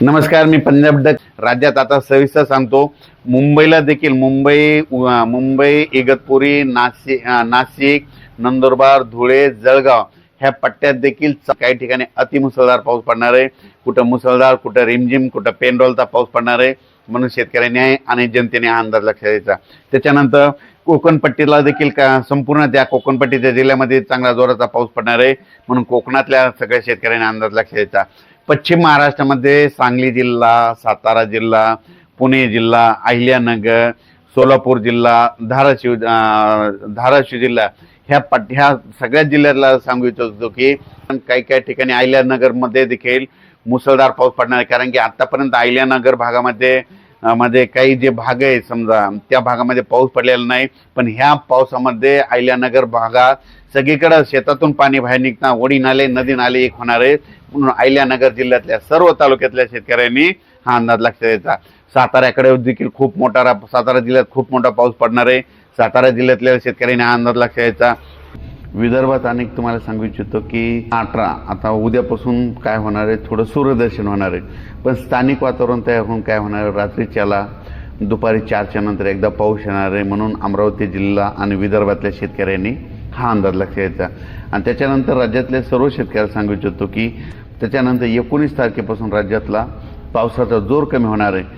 नमस्कार मी पंजाब डक. राज्यात आता सविस्तर सांगतो. मुंबईला देखील मुंबई मुंबई इगतपुरी नाशिक नाशिक नंदुरबार धुळे जळगाव ह्या पट्ट्यात देखील काही ठिकाणी अतिमुसळधार पाऊस पडणार आहे. कुठं मुसळधार कुठं रिमझिम कुठं पेंडॉलचा पाऊस पडणार आहे. म्हणून शेतकऱ्यांनी आहे आणि जनतेने हा अंदाज लक्षात द्यायचा त्याच्यानंतर कोकणपट्टीला देखील का संपूर्ण त्या कोकणपट्टीच्या जिल्ह्यामध्ये चांगला जोराचा पाऊस पडणार आहे. म्हणून कोकणातल्या सगळ्या शेतकऱ्यांनी अंदाज लक्षात द्यायचा पश्चिम महाराष्ट्रामध्ये सांगली जिल्हा सातारा जिल्हा पुणे जिल्हा अहिल्यानगर सोलापूर जिल्हा धाराशिव धाराशिव जिल्हा ह्या पट ह्या सगळ्या जिल्ह्यातला सांगू इच्छितो की काही काही ठिकाणी अहिल्यानगरमध्ये देखील मुसळधार पाऊस पडणार आहे. कारण की आतापर्यंत अहिल्यानगर भागामध्ये मध्ये काही जे भाग आहे समजा त्या भागामध्ये पाऊस पडलेला नाही पण ह्या पावसामध्ये अहिल्यानगर भागात सगळीकडं शेतातून पाणी बाहेर निघता ओढी नाले नदी नाले एक होणार आहे म्हणून अहिल्यानगर जिल्ह्यातल्या सर्व तालुक्यातल्या शेतकऱ्यांनी हा अंदाज लक्षात द्यायचा साताऱ्याकडे देखील खूप मोठा सातारा जिल्ह्यात खूप मोठा पाऊस पडणार आहे. सातारा जिल्ह्यातल्या शेतकऱ्यांनी हा अंदाज लक्षात द्यायचा विदर्भात अनेक तुम्हाला सांगू इच्छितो की अठरा आता उद्यापासून काय होणार आहे? थोडं सूर्यदर्शन होणार आहे. पण स्थानिक वातावरण तयार होऊन काय होणार आहे? रात्रीच्याला दुपारी चारच्या नंतर एकदा पाऊस येणार आहे म्हणून अमरावती जिल्हा आणि विदर्भातल्या शेतकऱ्यांनी हा अंदाज लक्षात द्यायचा. आणि त्याच्यानंतर राज्यातल्या सर्व शेतकऱ्याला सांगू इच्छितो की त्याच्यानंतर एकोणीस तारखेपासून राज्यातला पावसाचा जोर कमी होणार आहे.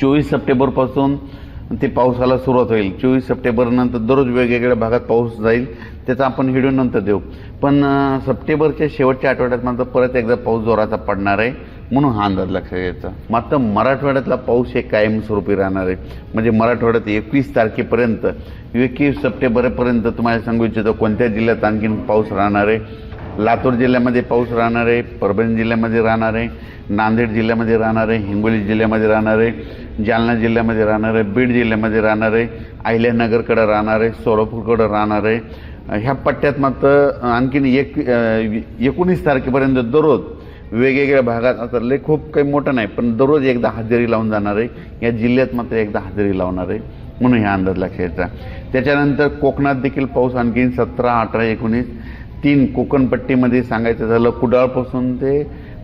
चोवीस सप्टेंबरपासून ते पावसाला सुरुवात होईल. चोवीस सप्टेंबरनंतर दररोज वेगवेगळ्या भागात पाऊस जाईल त्याचा आपण व्हिडिओ नंतर देऊ. पण सप्टेंबरच्या शेवटच्या आठवड्यात मात्र परत एकदा पाऊस जोराचा पडणार आहे म्हणून हा अंदाज लक्षात घ्यायचा. मात्र मराठवाड्यातला पाऊस हे कायमस्वरूपी राहणार आहे. म्हणजे मराठवाड्यात एकवीस तारखेपर्यंत एकवीस सप्टेंबरपर्यंत तुम्हाला सांगू इच्छितो कोणत्या जिल्ह्यात आणखीन पाऊस राहणार आहे? लातूर जिल्ह्यामध्ये पाऊस राहणार आहे परभणी जिल्ह्यामध्ये राहणार आहे नांदेड जिल्ह्यामध्ये राहणार आहे हिंगोली जिल्ह्यामध्ये राहणारे जालना जिल्ह्यामध्ये राहणार आहे बीड जिल्ह्यामध्ये राहणार आहे अहिल्यानगरकडं राहणार आहे सोलापूरकडं राहणार आहे ह्या पट्ट्यात मात्र आणखीन एक एकोणीस तारखेपर्यंत दररोज वेगवेगळ्या भागात आता लय खूप काही मोठं नाही पण दररोज एकदा हजेरी लावून जाणार आहे या जिल्ह्यात मात्र एकदा हजेरी लावणार आहे म्हणून ह्या अंदाज लक्षात त्याच्यानंतर कोकणात देखील पाऊस आणखीन सतरा अठरा एकोणीस तीन कोकणपट्टीमध्ये सांगायचं झालं कुडाळपासून ते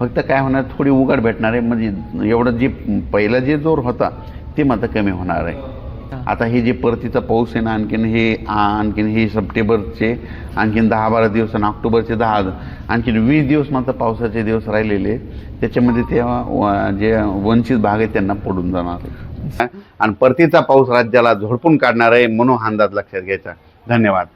फक्त काय होणार थोडी उघड भेटणार आहे. म्हणजे एवढं जे पहिला जे जोर होता ते मात्र कमी होणार आहे. आता हे जे परतीचा पाऊस आहे ना आणखीन हे आणखीन हे सप्टेंबरचे आणखीन दहा बारा दिवस आणि ऑक्टोबरचे दहा आणखीन वीस दिवस मात्र पावसाचे दिवस राहिलेले. त्याच्यामध्ये ते जे वंचित भाग आहे त्यांना पडून जाणार आणि परतीचा पाऊस राज्याला झोडपून काढणार आहे म्हणून अंदाज लक्षात घ्यायचा. धन्यवाद.